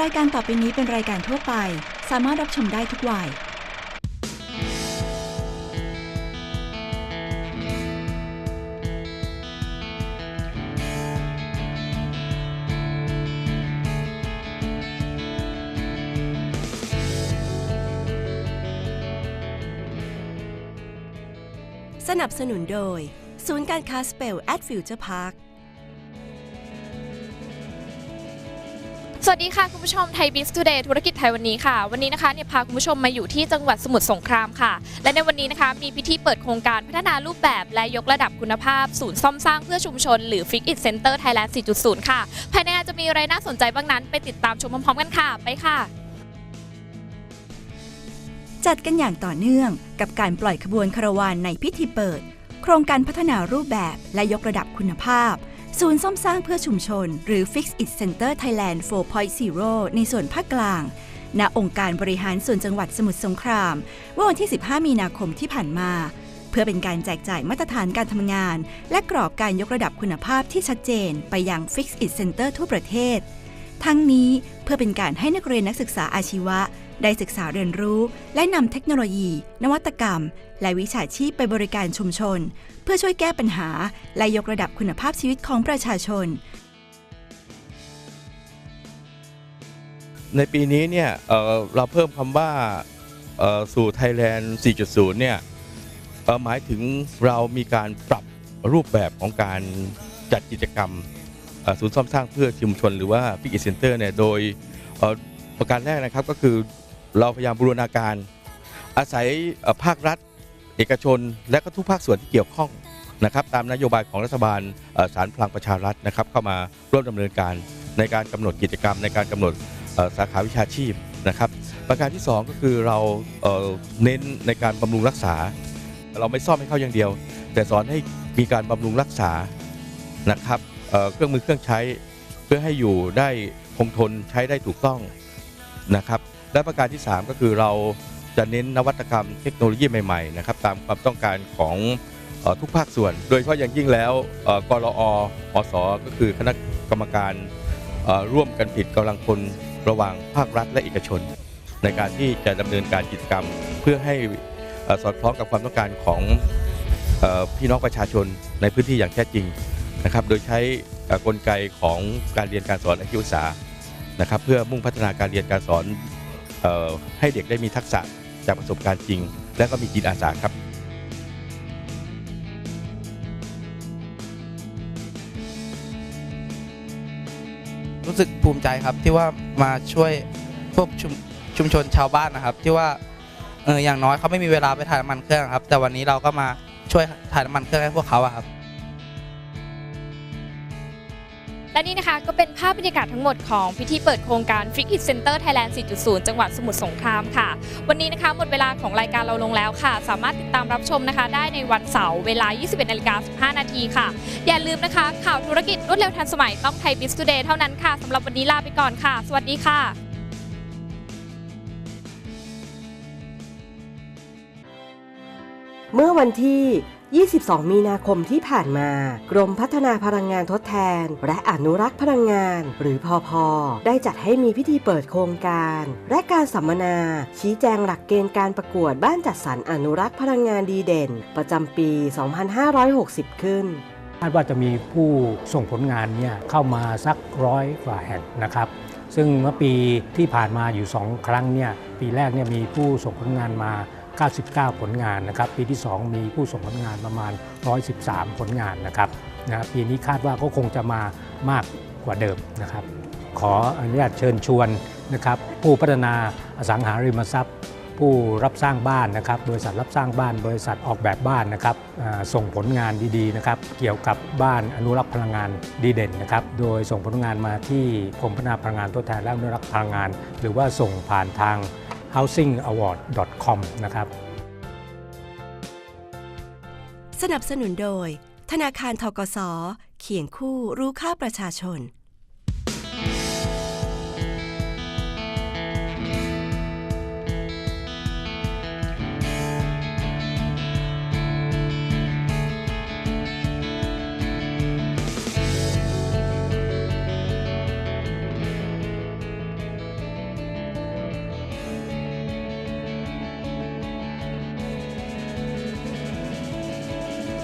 รายการต่อไปนี้เป็นรายการทั่วไป สามารถรับชมได้ทุกวัย สนับสนุนโดย ศูนย์การค้าสเปลแอดฟิวเจอร์พาร์ค สวัสดีค่ะ คุณผู้ชมไทยบิส t ูเดย์ธุรกิจไทยวันนี้ค่ะ วันนี้นะคะเนี่ยพาคุณผู้ชมมาอยู่ที่จังหวัดสมุทรสงครามค่ะ และในวันนี้นะคะมีพิธีเปิดโครงการพัฒนารูปแบบและยกระดับคุณภาพ ศูนย์ซ่อมสร้างเพื่อชุมชน หรือ Fix It Center Thailand 4.0 ค่ะ ภายในงานจะมีอะไรน่าสนใจบ้างนั้น ไปติดตามชมพร้อมๆกันค่ะ ไปค่ะ จัดกันอย่างต่อเนื่องกับการปล่อยขบวนคาราวานในพิธีเปิด โครงการพัฒนารูปแบบและยกระดับคุณภาพ ศูนย์ซ่อมสร้างเพื่อชุมชน หรือ Fix It Center Thailand 4.0 ในส่วนภาคกลาง ณ องค์การบริหารส่วนจังหวัดสมุทรสงครามเมื่อวันที่ 15 มีนาคมที่ผ่านมา เพื่อเป็นการแจกจ่ายมาตรฐานการทำงาน และกรอบการยกระดับคุณภาพที่ชัดเจน ไปยัง Fix It Center ทั่วประเทศ ทั้งนี้เพื่อเป็นการให้นักเรียนนักศึกษาอาชีวะ ได้ศึกษาเรียนรู้ และนำเทคโนโลยี นวัตกรรม และวิชาชีพไปบริการชุมชน พื่อช่วยแก้ปัญหา และยกระดับคุณภาพชีวิตของประชาชน ในปีนี้เนี่ยเเราเพิ่มคำว่าสู่ Thailand 4.0 เนี่ยหมายถึงเรามีการปรับรูปแบบของการจัดกิจกรรมศูนย์ซ่อมสร้างเพื่อชุมชนหรือว่า f i x It Center เนี่ยโดยประการแรกนะครับก็คือเราพยายามบูรณาการอาศัยภาครัฐ เอกชน และก็ทุกภาคส่วนที่เกี่ยวข้องนะครับตามนโยบายของรัฐบาลสารพลังประชารัฐนะครับเข้ามาร่วมดำเนินการในการกำหนดกิจกรรม ในการกำหนดสาขาวิชาชีพนะครับ ประการที่ 2 ก็คือเราเน้นในการบำรุงรักษา เราไม่ซ่อมให้เขาอย่างเดียว แต่สอนให้มีการบำรุงรักษานะครับเเครื่องมือเครื่องใช้เพื่อให้อยู่ได้คงทนใช้ได้ถูกต้องนะครับและประการที่ 3 ก็คือเรา จะเน้นนวัตกรรมเทคโนโลยีใหม่ๆนะครับตามความต้องการของทุกภาคส่วน โดยเฉพาะอย่างยิ่งแล้วกรออสก็คือคณะกรรมการร่วมกันผลิดกำลังคนระหว่างภาครัฐและเอกชน ในการที่จะดำเนินการกิจกรรม เพื่อให้สอดคล้องกับความต้องการของพี่น้องประชาชนในพื้นที่อย่างแท้จริงนะครับ โดยใช้กลไกของการเรียนการสอนและการศึกษานะครับ เพื่อมุ่งพัฒนาการเรียนการสอนให้เด็กได้มีทักษะ จากประสบการณ์จริง และก็มีจิตอาสาครับรู้สึกภูมิใจครับที่ว่ามาช่วยพวกชุมชุมชนชาวบ้านนะครับ ที่ว่าเอออย่างน้อยเขาไม่มีเวลาไปถ่ายน้ำมันเครื่องครับ แต่วันนี้เราก็มาช่วยถ่ายน้ำมันเครื่องให้พวกเขาอะครับ และนี่นะคะก็เป็นภาพบรรยากาศทั้งหมดของพิธีเปิดโครงการ Fix It Center Thailand 4.0 จังหวัดสมุทรสงครามค่ะ วันนี้นะคะหมดเวลาของรายการเราลงแล้วค่ะ สามารถติดตามรับชมนะคะ ได้ในวันเสาร์เวลา 21นาฬิกา15 นาทีค่ะ อย่าลืมนะคะ ข่าวธุรกิจรวดเร็วทันสมัยต้องไทยบิส t ูเดย์เท่านั้นค่ะสำหรับวันนี้ลาไปก่อนค่ะ สวัสดีค่ะเมื่อวันที่ 22 มีนาคมที่ผ่านมา กรมพัฒนาพลังงานทดแทน และอนุรักษ์พลังงาน หรือพอพอได้จัดให้มีพิธีเปิดโครงการ และการสัมมนา ชี้แจงหลักเกณฑ์การประกวดบ้านจัดสรรอนุรักษ์พลังงานดีเด่น ประจำปี 2560 ขึ้นคาดว่าจะมีผู้ส่งผลงานเนี่ยเข้ามาสักร้อยกว่าแห่งนะครับ ซึ่งเมื่อปีที่ผ่านมาอยู่ 2 ครั้งเนี่ยปีแรกเนี่ยมีผู้ส่งผลงานมา 99 ผลงานนะครับ ปีที่ 2 มีผู้ส่งผลงานประมาณ 113 ผลงานนะครับนะปีนี้คาดว่าก็คงจะมามากกว่าเดิมนะครับ ขออนุญาตเชิญชวนนะครับผู้พัฒนาอสังหาริมทรัพย์ ผู้รับสร้างบ้านนะครับ บริษัทรับสร้างบ้าน บริษัทออกแบบบ้านนะครับส่งผลงานดีๆนะครับ เกี่ยวกับบ้านอนุรักษ์พลังงานดีเด่นนะครับ โดยส่งผลงานมาที่กรมพัฒนาพลังงานทดแทนและอนุรักษ์พลังงาน หรือว่าส่งผ่านทาง housingaward.com นะครับ สนับสนุนโดย ธนาคารทกสเขียงคู่รู้ค่าประชาชน